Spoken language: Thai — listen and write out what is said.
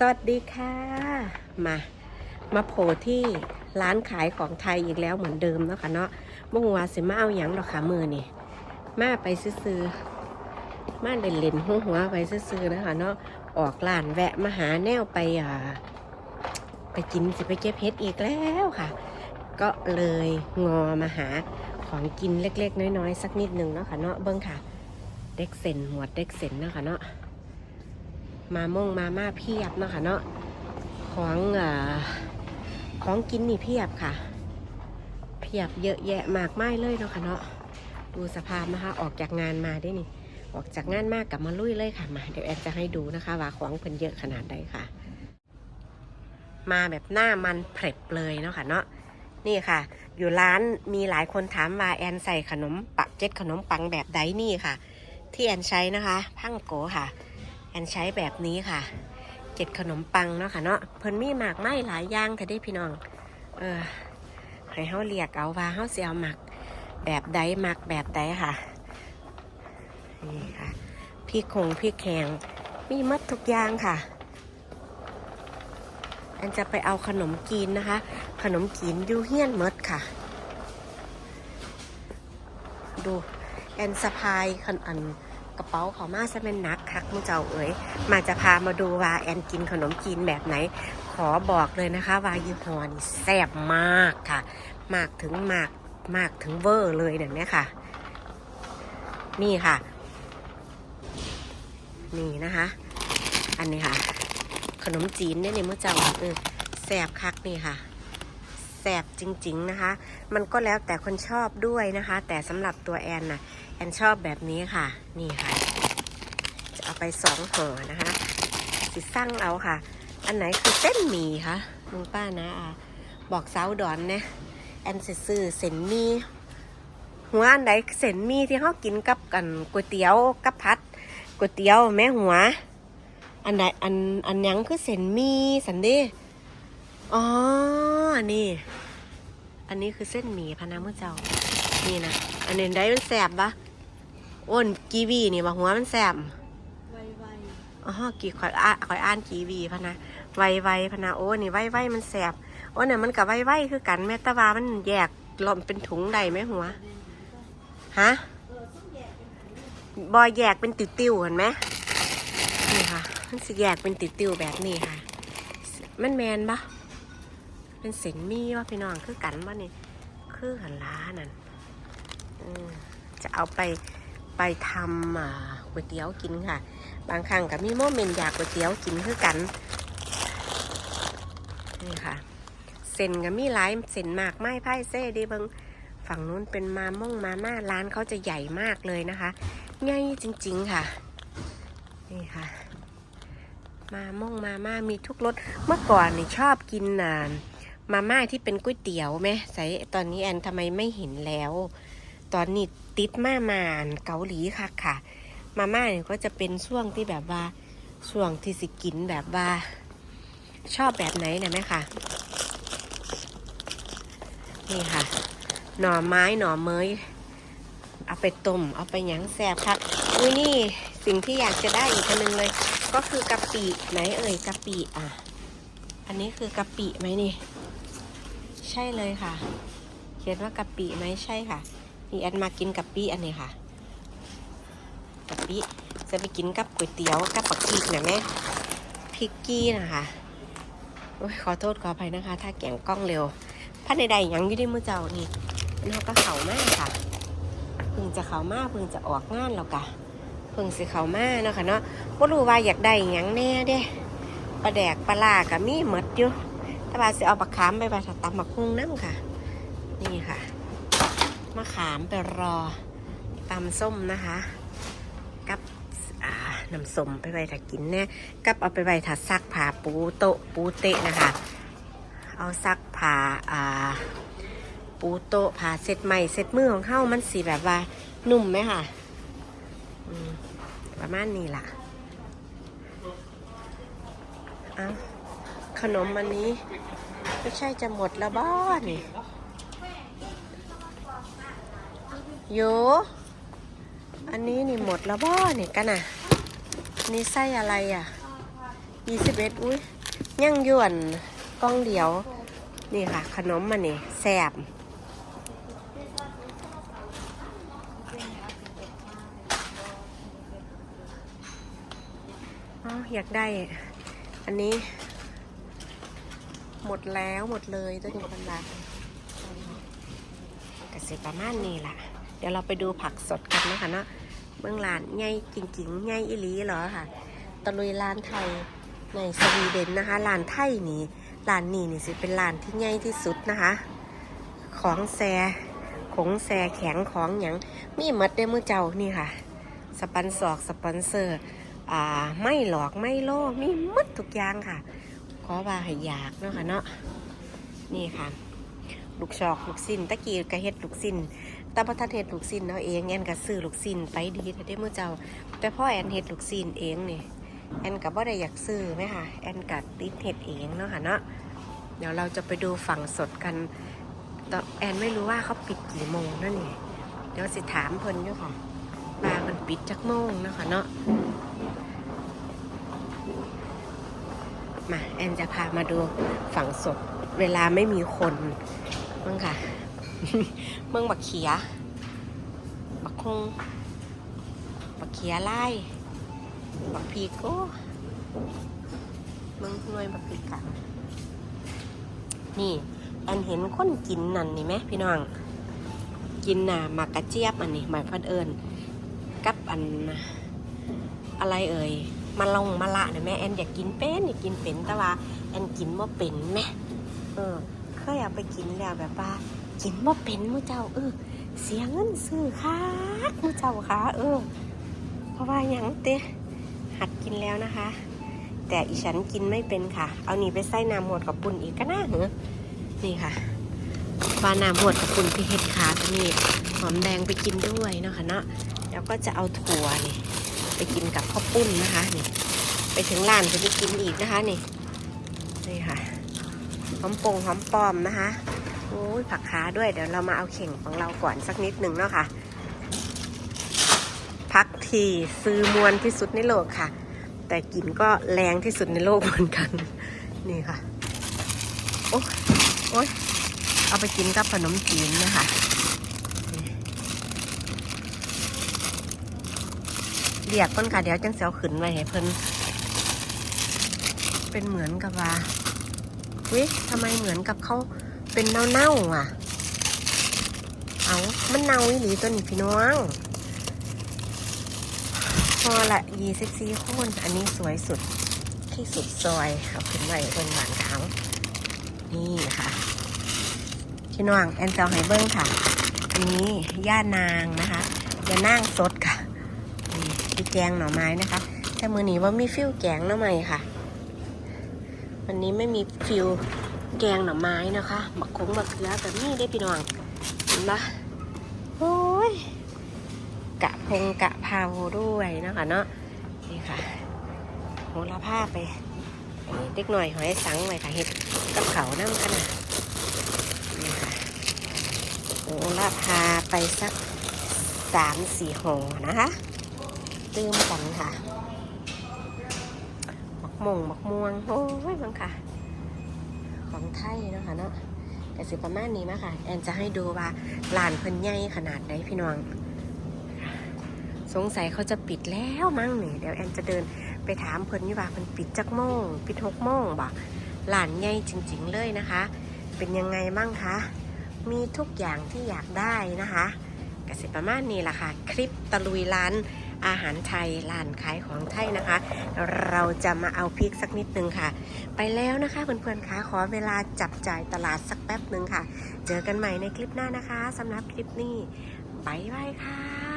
สวัสดีค่ะ มา มาโผล่ที่ร้านขายของไทยอีกแล้วเหมือนเดิมเนาะค่ะเนาะเมื่อวานสิมาเอาหยังดอกขามือนี่มาไปซื้อๆมาเล่นเล่นหัวหัวไปซื้อๆนะคะเนาะออกร้านแวะมาหาแนวไปอ่าไปกินสิไปเก็บเฮ็ดอีกแล้วค่ะ ก็เลยงอมาหาของกินเล็กๆ น้อยๆ สักนิดหนึ่งเนาะค่ะเนาะเบิ้งค่ะ เด็กเซนหมวดเด็กเซนเนาะค่ะเนาะ มาม่งมาม่าเพียบเนาะค่ะเนาะของอของกินนี่เพียบค่ะ เพียบเยอะแยะมากมายเลยเนาะค่ะเนาะดูสภาพนะคะออกจากงานมาได้นี่ ออกจากงานมากกลับมาลุยเลยค่ะมาเดี๋ยวแอนจะให้ดูนะคะ ว่าของเพิ่นเยอะขนาดใดค่ะ มาแบบหน้ามันเพล็บเลยเนาะค่ะเนาะนี่ค่ะ อยู่ร้านมีหลายคนถามว่าแอนใส่ขนมปักเจ็ดขนมปังแบบใดนี่ค่ะ ที่แอนใช้นะคะ พังโกค่ะ อนใช้แบบนี้ค่ะเจ็ดขนมปังเนาะค่ะเนาะเพิ่นมีหมากไม้หลายอย่างค่ะได้พี่น้อง เออให้เฮาเรียกเอาว่าเฮาสิเอาหมัก แบบใดหมักแบบใดค่ะ นี่ค่ะพี่คงพี่แขงมีมัดทุกอย่างค่ะแอนจะไปเอาขนมกีนนะคะ ขนมกีนยูเฮียนมดค่ะ ดูแอนสะพายขนอัน กระเป๋าเขามาซะเป็นนักคักมุเจ้าเอ๋ยมาจะพามาดูว่าแอนกินขนมจีนแบบไหน ขอบอกเลยนะคะว่ายี่ห้อนี่แซ่บมากค่ะ มากถึงมากมากถึงเวอร์เลยเนี่ยแม่ค่ะ นี่ค่ะ นี่นะคะ อันนี้ค่ะ ขนมจีนเนี่ยนี่มุเจ้าเออแซ่บคักนี่ค่ะแซ่บจริง ๆ นะคะ มันก็แล้วแต่คนชอบด้วยนะคะ แต่สำหรับตัวแอนน่ะ แอนชอบแบบนี้ค่ะ นี่ค่ะ จะเอาไปสองห่อนะคะสิสั่งเอาค่ะ อันไหนคือเส้นหมี่คะลุงป้านะอาบอกสาวดอนนะแอนสิซื้อเส้นหมี่หัวอันไหนเส้นหมี่ที่เขากินกับกันก๋วยเตี๋ยวกับพัดก๋วยเตี๋ยวแม่หัว อันไหนอันอันยังคือเส้นหมี่สันเดีอ๋ออันนี้อันนี้คือเส้นหมี่พะนะเมื่อเจ้านี่นะอันนี้ได้มันแสบปะ อ้นกีวีนี่บะหัวมันแสบไวอ๋อกี่ข่อยอ่านข่อยอ่านกีวีพะนะไวไวพะนะโอ้นี่ไวไวมันแสบโอ้เนี่ยมันกับไวไวคือกันแม่ตะวามันแยกหล่อมเป็นถุงใดไหมหัวฮะบอยแยกเป็นติวๆเห็นไหมนี่ค่ะ มันสิแยกเป็นติวๆแบบนี้ค่ะ มันแมนปะเป็นเส้นหมี่วะพี่น้องคือกันปะนี่คือหันล้านั่นอืมจะเอาไป ไปทำก๋วยเตี๋ยวกินค่ะ บางครั้งก็มีโมเมนต์อยากก๋วยเตี๋ยวกินคือกันนี่ค่ะเส้นก็มีหลายเส้นมากไม้ไพ่เซ่เดีบิงฝั่งนู้นเป็นมาม่งมาม่าร้านเขาจะใหญ่มากเลยนะคะใหญ่จริง ๆค่ะนี่ค่ะ มาม่งมาม่ามีทุกรสเมื่อก่อนนี่ชอบกินอ่ามาม่าที่เป็นก๋วยเตี๋ยวไหมใส่ตอนนี้แอนทำไมไม่เห็นแล้ว ตอนนี้ ติดมามานเกาหลีค่ะค่ะ มาม่าเนี่ยก็จะเป็นช่วงที่แบบว่าช่วงที่สิกินแบบว่า ชอบแบบไหนนะแม่ค่ะ นี่ค่ะ หน่อไม้หน่อเมยเอาไปต้มเอาไปหยังแซบคักอุ้ยนี่สิ่งที่อยากจะได้อีกอันหนึงเลย ก็คือกะปิไหนเอ่ยกะปิอะ อันนี้คือกะปิไหมนี่ ใช่เลยค่ะ เขียนว่ากะปิไหมใช่ค่ะ นี่แอนมากินกะปิอันนี้ค่ะกะปิจะไปกินกับก๋วยเตี๋ยวกับปักพริกนะแม่พริกกี้นะคะโอ้ยขอโทษขออภัยนะคะ ถ้าแกงกล้องเร็วพันใดๆยังอยู่ในมือเจ้านี่อันนี้ก็เข่ามากค่ะเพิ่งจะเข่ามากเพิ่งจะออกงานแล้วกะเพิ่งสิเข่ามากเนาะค่ะเนาะบ่รู้ว่าอยากได้ยังแน่เด้ปลาแดกปลาลากับมีหมดอยู่ถ้าบาสิเอาบักขามไปไปถัดตำบักฮุงน้ำค่ะ นี่ค่ะ มะขามไปรอตำส้มนะคะ กับน้ำส้มไปไปถัดกินแน่กับเอาไปไปถัดซักผ่าปูโตปูเตะนะคะ เอาซักผ่าอ่าปูโตผ่าเสร็จใหม่เสร็จมือของเข้ามันสีแบบว่านุ่มไหมค่ะประมาณนี้ล่ะเอาขนมอันนี้ ไม่ใช่จะหมดแล้วบ้านี่ โยอันนี้นี่หมดแล้วบ้านี่ยกันน่ะ นี่ไส้อะไรอะยี่สิบเอ็ดอุ้ยย่างยวนกล้องเดียว นี่ค่ะ ขนมมันนี่แซ่บอ๋ออยากได้ อันนี้ หมดแล้วหมดเลยตัวนี้พันบาทกสิประมาณนี้แหละ เดี๋ยวเราไปดูผักสดกันนะคะเนาะเบื้องร้านใหญ่จริงๆใหญ่อิลีเหรอค่ะ ตะลุยร้านไทยในสวีเดนนะคะร้านไทยนี่ร้านนี้นี่สิเป็นร้านที่ใหญ่ที่สุดนะคะ ของแซของแซแข็งของหยังมีหมดเด้มือเจ้านี่ค่ะ สปอนสอกสปอนเซอร์อ่าไม่หลอกไม่โล่มีหมดทุกอย่างค่ะ ขอว่าให้อยากเนาะค่ะเนาะนี่ค่ะลูกชอกลูกสิ้นตะกี้กระเฮ็ดลูกสิ้น แตาประทันเฮ็ดลูกสิ้นเอาเองแอนก็ซื้อลูกสิ้นไปดีแต่ได้อมื่อเจ้า แต่พ่อแอนเฮ็ดลูกสิ้นเองนี่แอนกับว่าได้อยากซื้อไหมคะแอนกัดติดเฮ็ดเองเนาะค่ะเนาะเดี๋ยวเราจะไปดูฝั่งสดกันแต่แอนไม่รู้ว่าเขาปิดกี่โมงนั่นนี่เดี๋ยวสิถามเพิ่นอยู่ค่ะว่ามันปิดจักโมงเนาะค่ะเนาะมาแอนจะพามาดูฝั่งสดเวลาไม่มีคนมึงค่ะ เมึงบักเขีย บักคง บักเขียไล่บักพีโก้มึงหน่วยบักพีกอะนี่แอนเห็นคนกินนั่นนี่ไหมพี่น้อง กินน่ะมากกระเจี๊ยบอันนี้หมายพันเอิญกับอันอะไรเอ่ยมาลงมาละเนี่ยแม่แอนอยากกินเป็นอยากกินเป็นแต่ว่าแอนกินว่าเป็นแม่เออเคยเอาไปกินแล้วแบบว่า กินว่าเป็นมูเจ้า เออ เสียเงินซื้อค่ะมูเจ้าค่ะเออ เพราะว่าอย่างเต้หัดกินแล้วนะคะ แต่อีฉันกินไม่เป็นค่ะ เอานี่ไปใส่น้ำหมดกับปุ่นอีกก็น่าเหรอนี่ค่ะปลาน้ำหมดกับปุ่นพี่เห็ดขาตัวนี้หอมแดงไปกินด้วยเนาะค่ะเนาะแล้วก็จะเอาถั่วนี่ไปกินกับข้าวปุ้นนะคะนี่ไปถึงร้านจะไปกินอีกนะคะนี่นี่ค่ะหอมปงหอมปลอมนะคะ โอ้ยผักขาด้วยเดี๋ยวเรามาเอาเข่งของเราก่อนสักนิดหนึ่งเนาะค่ะพักทีซื้อมวนที่สุดในโลกค่ะ แต่กินก็แรงที่สุดในโลกเหมือนกัน นี่ค่ะ โอ้ยโอ้ยเอาไปกินกับขนมจีนนะคะเรียกเพิ่นค่ะเดี๋ยวจังเสียวขึ้นไว้ให้เพิ่นเป็นเหมือนกับว่าวิทำไมเหมือนกับเขา เป็นเน่าๆอะ เอามันเน่าอีหลีตัวนี้พี่น้อง พอละยี่สิบสี่คน อันนี้สวยสุดที่สุดซอยเอาขึ้นไว้บนหวานเขานี่ค่ะพี่น้องแอนเซลไฮเบิ้งค่ะ อันนี้ย่านางนะคะย่านางสดค่ะนี่คือแกงหน่อไม้นะคะแต่มือนี้ว่ามีฟิวแกงหน่อไม้ค่ะ วันนี้ไม่มีฟิว แกงหน่อไม้นะคะบักคงบักเขือกับนี่ได้พี่น้องเห็นปะโอ้ยกะพงกะพราด้วยนะคะเนาะนี่ค่ะโหระพาไปเด็กหน่อยหอยสังไว้ค่ะเห็ดกับเขาน้ำกันนะนี่ค่ะโหระพาไปสักสามสี่ห่อนะคะเตื้มกันค่ะมักมงมักม่วงโอ้ยมังค่ะ ของไทยเนาะค่ะเนาะแต่สิประมาณนี้มาค่ะ แอนจะให้ดูว่าลานเพิ่นใหญ่ขนาดไหนพี่น้อง สงสัยเขาจะปิดแล้วมั้งนี่เดี๋ยวแอนจะเดินไปถามเพิ่นอยู่ว่าเพิ่นปิดจักโมง ปิดหกโมงบ่ลานใหญ่จริง ๆ เลยนะคะ เป็นยังไงบ้างคะ มีทุกอย่างที่อยากได้นะคะกสิประมาณนี้แหละค่ะ คลิปตะลุยร้าน อาหารไทยร้านขายของไทยนะคะ เราจะมาเอาพริกสักนิดนึงค่ะ ไปแล้วนะคะเพื่อนๆคะขอเวลาจับจ่ายตลาดสักแป๊บหนึ่งค่ะ เจอกันใหม่ในคลิปหน้านะคะสำหรับคลิปนี้บายบายค่ะ